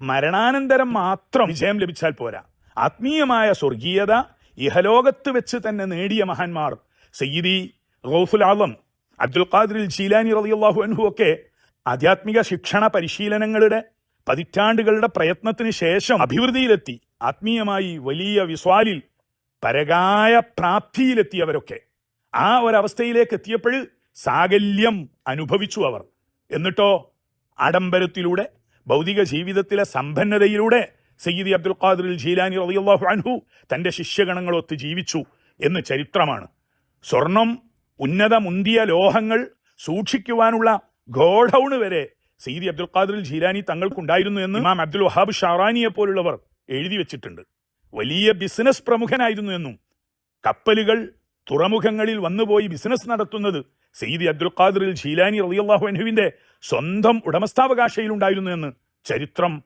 മരണാനന്തരം മാത്രം വിജയം ലഭിച്ചാൽ പോരാ. ആത്മീയമായ സ്വർഗീയത ഇഹലോകത്ത് വെച്ച് തന്നെ നേടിയ മഹാന്മാർ സയ്യിദി റൗഫുൽ ആലം അബ്ദുൽ ഖാദിർ ജീലാനി റളിയല്ലാഹു അൻഹു ഒക്കെ ആധ്യാത്മിക ശിക്ഷണ പരിശീലനങ്ങളുടെ പതിറ്റാണ്ടുകളുടെ പ്രയത്നത്തിന് ശേഷം അഭിവൃദ്ധിയിലെത്തി ആത്മീയമായി വലിയ വിസ്വാലിൽ പരകായ പ്രാപ്തിയിലെത്തിയവരൊക്കെ. ആ ഒരവസ്ഥയിലേക്ക് എത്തിയപ്പോൾ സാകല്യം അനുഭവിച്ചു അവർ. എന്നിട്ടോ ആഡംബരത്തിലൂടെ ഭൗതിക ജീവിതത്തിലെ സമ്പന്നതയിലൂടെ സയ്യിദി അബ്ദുൽ ഖാദിർ ജീലാനി റളിയല്ലാഹു അൻഹു തന്റെ ശിഷ്യഗണങ്ങളൊത്ത് ജീവിച്ചു എന്ന് ചരിത്രമാണ്. സ്വർണം ഉന്നത മുന്തിയ ലോഹങ്ങൾ സൂക്ഷിക്കുവാനുള്ള ഗോഡൌണ് വരെ സയ്യിദി അബ്ദുൽ ഖാദിർ ജീലാനി തങ്ങൾക്കുണ്ടായിരുന്നു എന്ന് ഇമാം അബ്ദുൽ വഹാബ് ഷാറാനിയെ പോലുള്ളവർ എഴുതി വെച്ചിട്ടുണ്ട്. വലിയ ബിസിനസ് പ്രമുഖനായിരുന്നു എന്നും കപ്പലുകൾ തുറമുഖങ്ങളിൽ വന്നുപോയി ബിസിനസ് നടത്തുന്നത് സെയ്ദ് അബ്ദുൽ ഖാദിറിൽ ഷീലാനി റളിയല്ലാഹു അൻഹുവിന്റെ സ്വന്തം ഉടമസ്ഥാവകാശയിലുണ്ടായിരുന്നു എന്ന് ചരിത്രം